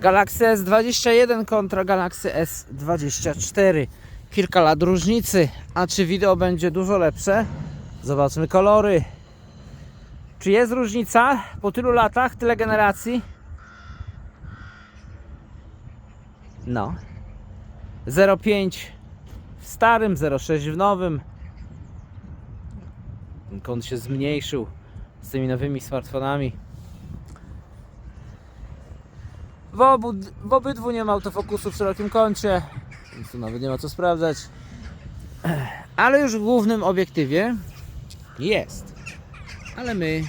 Galaxy S21 kontra Galaxy S24. Kilka lat różnicy. A czy wideo będzie dużo lepsze? Zobaczmy kolory. Czy jest różnica po tylu latach, tyle generacji? No. 0,5 w starym, 0,6 w nowym. Kąt się zmniejszył z tymi nowymi smartfonami. W, obu, w obydwu nie ma autofokusu w szerokim kącie, więc tu nawet nie ma co sprawdzać. Ale już w głównym obiektywie jest. Ale my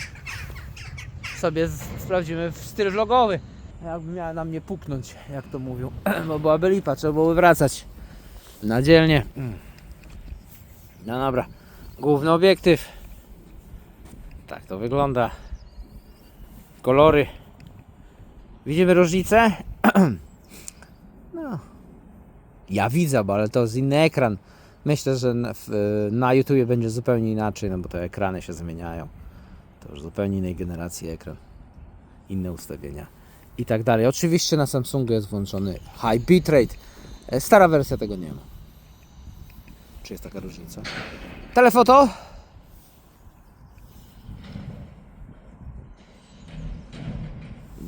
sobie sprawdzimy w styl vlogowy. Jakby miała na mnie puknąć, jak to mówią. Bo byłaby lipa, trzeba byłoby wracać. Na dzielnie. No dobra. Główny obiektyw. Tak to wygląda. Kolory. Widzimy różnicę? No. Ja widzę, bo ale to jest inny ekran. Myślę, że na, na YouTube będzie zupełnie inaczej, no bo te ekrany się zmieniają. To już zupełnie innej generacji ekran. Inne ustawienia i tak dalej. Oczywiście na Samsungu jest włączony high bitrate. E, Stara wersja tego nie ma. Czy jest taka różnica? Telefoto?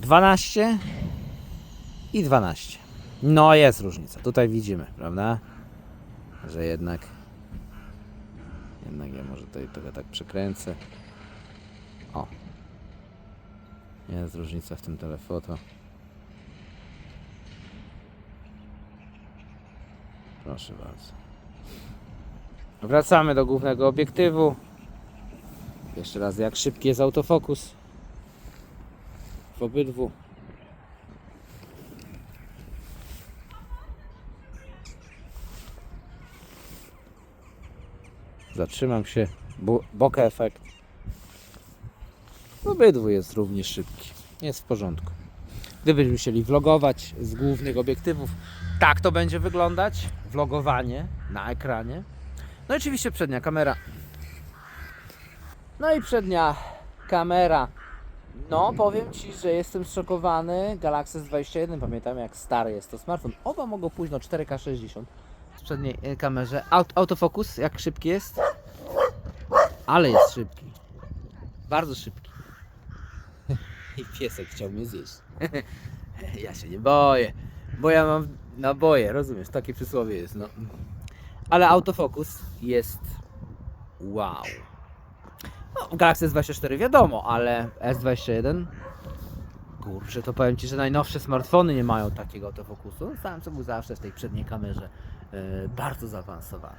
Dwanaście i 12. No jest różnica. Tutaj widzimy, prawda? Że jednak jednak ja może tutaj trochę tak przekręcę. O. Jest różnica w tym telefoto. Proszę bardzo. Wracamy do głównego obiektywu. Jeszcze raz, jak szybki jest autofokus obydwu. Zatrzymam się. Bo, bokeh efekt. Obydwu jest również szybki. Jest w porządku. Gdybyśmy chcieli vlogować z głównych obiektywów, tak to będzie wyglądać. Vlogowanie na ekranie. No i oczywiście przednia kamera. No i przednia kamera. No, powiem Ci, że jestem zszokowany. Galaxy S21, pamiętam jak stary jest to smartfon. Oba mogą pójść na 4K 60 w przedniej e, kamerze. Aut autofokus, jak szybki jest? Ale jest szybki. Bardzo szybki. I piesek chciał mnie zjeść. ja się nie boję. Bo ja mam naboje, rozumiesz? Takie przysłowie jest, no. Ale autofokus jest wow. No, Galaxy S24 wiadomo, ale S21 Kurczę, to powiem Ci, że najnowsze smartfony nie mają takiego autofokusu. Sam co był zawsze w tej przedniej kamerze e, bardzo zaawansowany.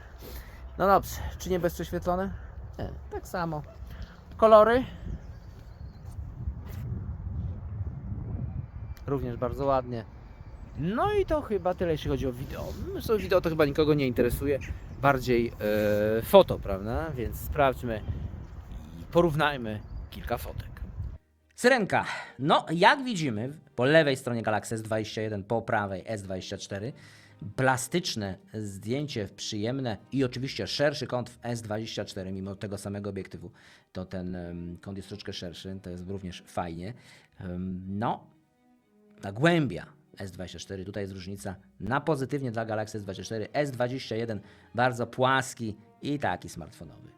No dobrze, czy nie bez prześwietlone? Nie, tak samo. Kolory również bardzo ładnie. No i to chyba tyle, jeśli chodzi o wideo. Zresztą wideo to chyba nikogo nie interesuje. Bardziej e, foto, prawda? Więc sprawdźmy porównajmy kilka fotek. Syrenka. No, jak widzimy, po lewej stronie Galaxy S21, po prawej S24, plastyczne zdjęcie przyjemne i oczywiście szerszy kąt w S24, mimo tego samego obiektywu, to ten kąt jest troszeczkę szerszy, to jest również fajnie. No, ta głębia S24, tutaj jest różnica na pozytywnie dla Galaxy S24, S21 bardzo płaski i taki smartfonowy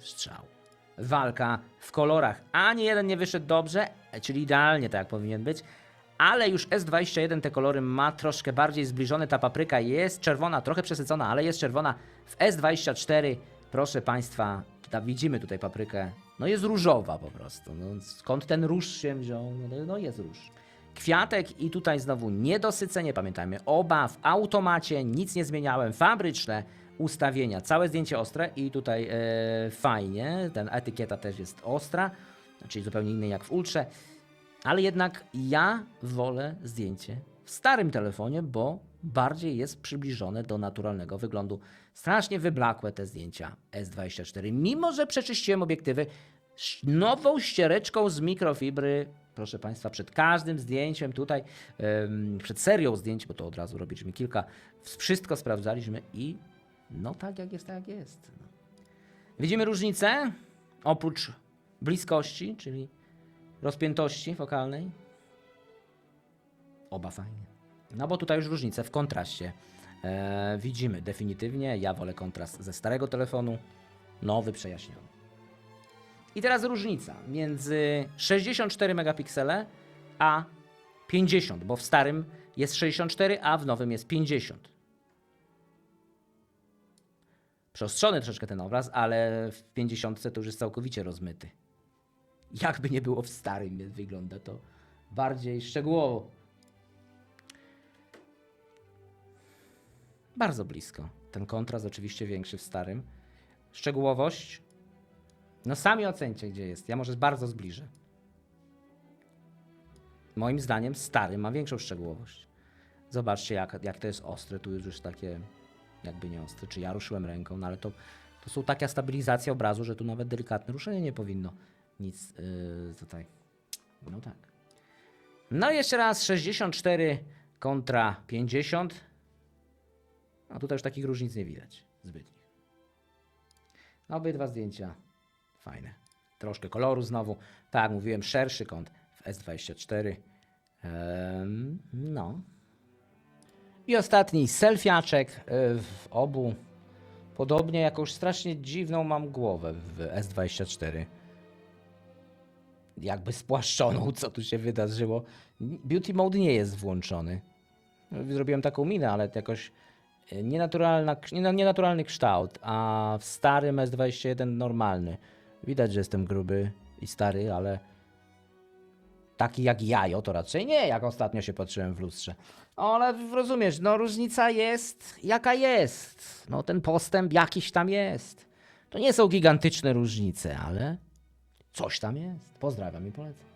strzał. Walka w kolorach. Ani jeden nie wyszedł dobrze, czyli idealnie tak jak powinien być, ale już S21 te kolory ma troszkę bardziej zbliżone. Ta papryka jest czerwona, trochę przesycona, ale jest czerwona. W S24, proszę Państwa, widzimy tutaj paprykę, no jest różowa po prostu. No, skąd ten róż się wziął? No, no jest róż. Kwiatek i tutaj znowu niedosycenie, pamiętajmy, oba w automacie, nic nie zmieniałem, fabryczne ustawienia, całe zdjęcie ostre i tutaj e, fajnie, ten etykieta też jest ostra, czyli zupełnie innej jak w ultrze, ale jednak ja wolę zdjęcie w starym telefonie, bo bardziej jest przybliżone do naturalnego wyglądu. Strasznie wyblakłe te zdjęcia S24, mimo że przeczyściłem obiektywy nową ściereczką z mikrofibry. Proszę Państwa, przed każdym zdjęciem tutaj, przed serią zdjęć, bo to od razu robiliśmy kilka, wszystko sprawdzaliśmy i no tak jak jest, tak jak jest. Widzimy różnicę? Oprócz bliskości, czyli rozpiętości fokalnej. Oba fajnie. No bo tutaj już różnice w kontraście e, widzimy definitywnie. Ja wolę kontrast ze starego telefonu, nowy przejaśniony. I teraz różnica między 64 megapiksele a 50, bo w starym jest 64, a w nowym jest 50. Przyostrzony troszeczkę ten obraz, ale w 50 to już jest całkowicie rozmyty. Jakby nie było w starym, wygląda to bardziej szczegółowo. Bardzo blisko. Ten kontrast oczywiście większy w starym. Szczegółowość. No sami ocencie, gdzie jest. Ja może bardzo zbliżę. Moim zdaniem stary ma większą szczegółowość. Zobaczcie, jak, jak to jest ostre. Tu już takie jakby nie. Czy ja ruszyłem ręką, no ale to, to są taka stabilizacja obrazu, że tu nawet delikatne ruszenie nie powinno nic yy, tutaj. No tak. No i jeszcze raz 64 kontra 50. A tutaj już takich różnic nie widać zbytnich. Obydwa zdjęcia fajne. Troszkę koloru znowu. Tak, mówiłem, szerszy kąt w S24. Em, no. I ostatni selfiaczek y, w obu. Podobnie jakąś strasznie dziwną mam głowę w S24. Jakby spłaszczoną, co tu się wydarzyło. Beauty mode nie jest włączony. Zrobiłem taką minę, ale jakoś y, nienaturalna, nie- nienaturalny kształt, a w starym S21 normalny. Widać, że jestem gruby i stary, ale taki jak jajo to raczej nie, jak ostatnio się patrzyłem w lustrze. Ale rozumiesz, no różnica jest jaka jest. No ten postęp jakiś tam jest. To nie są gigantyczne różnice, ale coś tam jest. Pozdrawiam i polecam.